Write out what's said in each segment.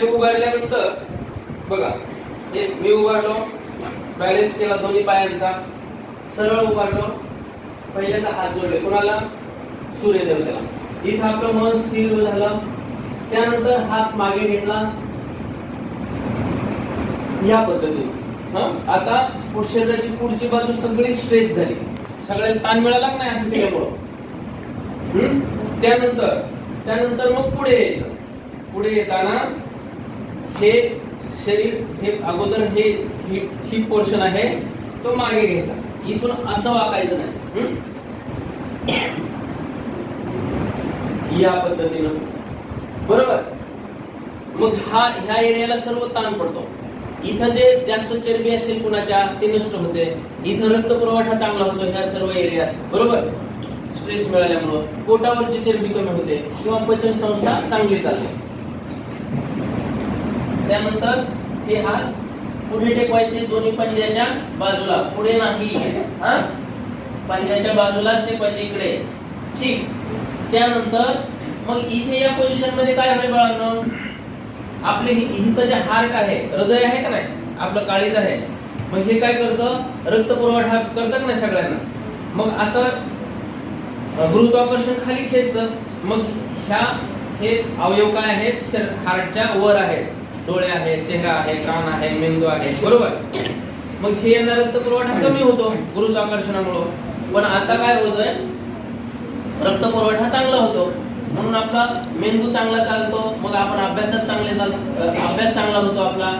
हे उभारल्यानंतर बघा हे मी उभारलो बॅलेन्स केला दोन्ही पायांचा सरळ उभारलो पहिल्यांदा हात जोडले. कोणाला? सूर्यदेवतेला. इथं आपलं मन स्थिर झालं. त्यानंतर हात मागे घेतला. या पद्धतीने. आता शरीराची पुढची बाजू सगळी स्ट्रेच झाली. सगळ्यात ताण मिळाला नाही असं केल्यामुळं? त्यानंतर त्यानंतर मग पुढे यायचं. पुढे येताना हे शरीर हे अगोदर हे ही पोर्शन आहे तो मागे घ्यायचा. इथून असं वाकायचं नाही. या पद्धतीनं. बरोबर? मग हा ह्या एरियाला सर्व ताण पडतो. इथं जे जास्त चरबी असेल कुणाच्या ते नष्ट होते. इथं रक्त पुरवठा चांगला होतो ह्या सर्व एरियात बरोबर? स्ट्रेस मिळाल्यामुळं. पोटावरची चरबी कमी होते. किंवा पचन संस्था चांगलीच चालते त्यानंतर हे हात पुढे टेकवायचे दोन्ही पंजाच्या बाजूला. पुढे नाही. हा? पंजाच्या बाजूला टेकवायचे इकडे. ठीक. त्यानंतर मग इथे या पोझिशनमध्ये काय होईल बाळांनो? आपले इथं जे हार्ट आहे हृदय आहे का नाही? आपलं काळीज आहे. मग हे काय करतं? रक्त पुरवठा करतात नाही सगळ्यांना. मग असं गुरुत्वाकर्षण खाली खेचतं. मग ह्या हे अवयव काय आहेत? शर- हार्टच्या वर आहेत. डोळे आहेत चेहरा आहे कान आहे मेंदू आहे बरोबर? मग हे येणारा रक्त पुरवठा कमी होतो गुरुत्वाकर्षणामुळं पण आता काय होतोय? रक्त पुरवठा चांगला होतो. म्हणून आपला मेंदू चांगला चालतो मग आपण अभ्यासात चांगले चाल अभ्यास चांगला होतो आपला.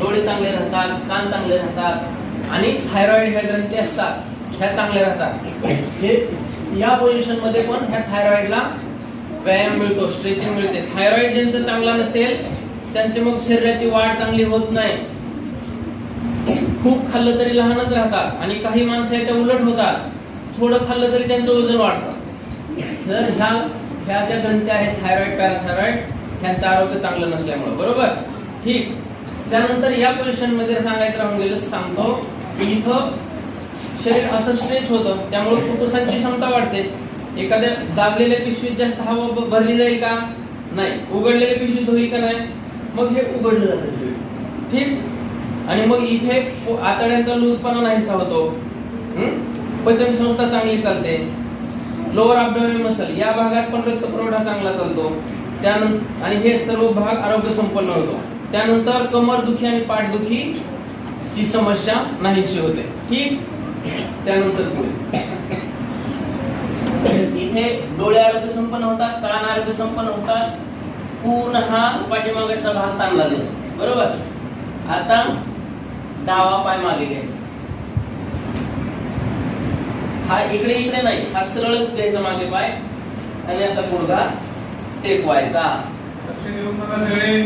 डोळे चांगले राहतात कान चांगले राहतात आणि थायरॉइड ह्या ग्रंथी असतात ह्या चांगल्या राहतात. हे या पोझिशनमध्ये पण ह्या थायरॉइडला व्यायाम मिळतो स्ट्रेचिंग मिळते. थायरॉइड ज्यांचं चांगला नसेल त्यांचे मग शरीराची वाढ चांगली होत नाही. खूप खाल्लं तरी लहानच राहतात आणि काही माणसं याच्या उलट होतात. थोडं खाल्लं तरी त्यांचं वजन वाढतं. तर ह्या ह्या ज्या ग्रंथी आहेत थायरॉइड पॅराथायरॉइड ह्यांचं आरोग्य चांगलं नसल्यामुळे. बरोबर? ठीक. त्यानंतर या पोझिशनमध्ये सांगायचं राहून गेलं सांगतो. की इथं शरीर असं स्ट्रेच होतं त्यामुळे फुफ्फुसांची क्षमता वाढते. एखाद्या दाबलेल्या पिशवीत जास्त हवा भरली जाईल का? नाही. उघडलेल्या पिशवीत होईल का नाही? मग हे उघडलं जातं ठीक? आणि मग इथे आतड्यांचा लूजपणा नाहीसा होतो. पचन संस्था चांगली चालते. लोअर abdomen मसल या भागात पण रक्त पुरवठा चांगला चालतो. त्यानंतर आणि हे सर्व भाग आरोग्य संपन्न होतो. त्यानंतर कमर दुखी आणि पाठदुखी ची समस्या नाहीशी होते. ठीक? त्यानंतर पुढे. इथे डोळे आरोग्य संपन्न होतात कान आरोग्य संपन्न होतात पूर्ण हा पाठीमागचा भाग ताणला जाईल. बरोबर? आता डावा पाय मागे घ्यायचा. हा इकडे इकडे नाही हा सरळच घ्यायचा मागे पाय. आणि असा गुडघा टेकवायचा.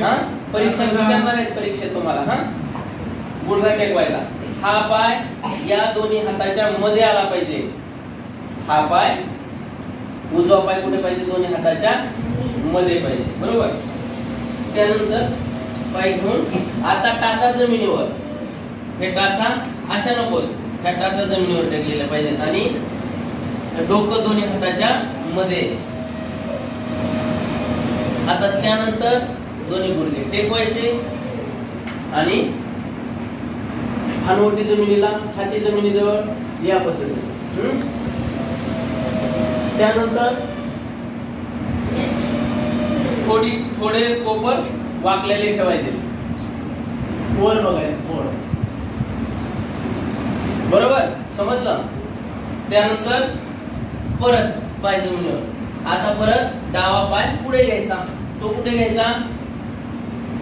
हा? परीक्षा विचारणार आहेत परीक्षेत तुम्हाला हा? गुडघा टेकवायचा. हा पाय या दोन्ही हाताच्या मध्ये आला पाहिजे. हा पाय उजवा पाय कुठे पाहिजे? दोन्ही हाताच्या मध्ये पाहिजे. बरोबर? त्यानंतर पाय घेऊन आता टाचा जमिनीवर. हे टाचा अशा नको ह्या टाचा जमिनीवर टेकलेल्या पाहिजेत. आणि डोकं दोन्ही हाताच्या मध्ये आता त्यानंतर दोन्ही गुडघे टेकवायचे. आणि हनवटी जमिनीला छाती जमिनीजवळ या पद्धतीने. हम्म? त्यानंतर थोडी थोडे कोपर वाकलेले ठेवायचे. वर बघायचं थोडं. बरोबर? समजलं? त्यानुसार परत पाय जमिनीवर आता परत डावा पाय पुढे घ्यायचा. तो कुठे घ्यायचा?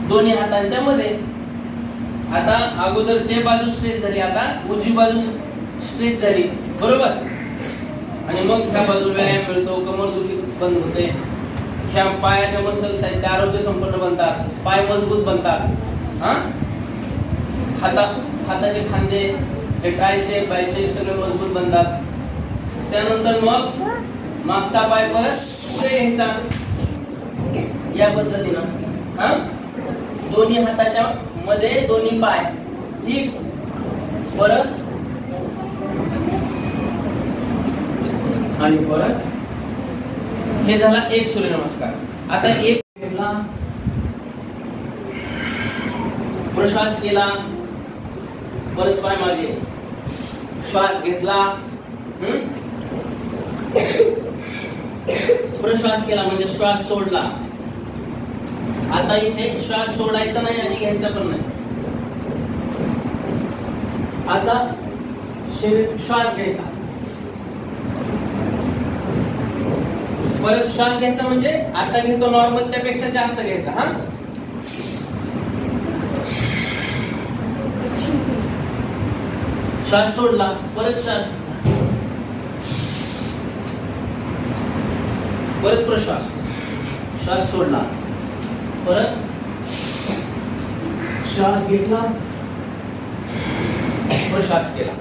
दोन्ही हातांच्या मध्ये. आता अगोदर ते बाजू स्ट्रेच झाली आता उजवी बाजू स्ट्रेच झाली. बरोबर? आणि मग त्या बाजूला व्यायाम मिळतो कमरदुखी बंद होते. ह्या पायाच्या मसल्स आहेत त्या आरोग्य संपन्न बनतात पाय मजबूत बनतात. हा? हाता हाताचे खांदे हे ट्रायसेप बायसेप सगळे मजबूत बनतात. त्यानंतर मग मागचा पाय परत पुढे यायचा या पद्धतीनं. हा? दोन्ही हाताच्या मध्ये दोन्ही पाय. ठीक? परत आणि परत हे झाला एक सूर्यनमस्कार. आता एक घेतला. प्रश्वास केला. परत पाय मागे. श्वास घेतला. प्रश्वास केला म्हणजे श्वास सोडला. आता इथे श्वास सोडायचा नाही आणि घ्यायचा पण नाही. आता शरीर श्वास घ्यायचा. परत श्वास घ्यायचा म्हणजे आता घेतो नॉर्मल त्यापेक्षा जास्त घ्यायचा हा? श्वास सोडला परत श्वास परत प्रश्वास श्वास सोडला परत श्वास घेतला प्रश्वास केला.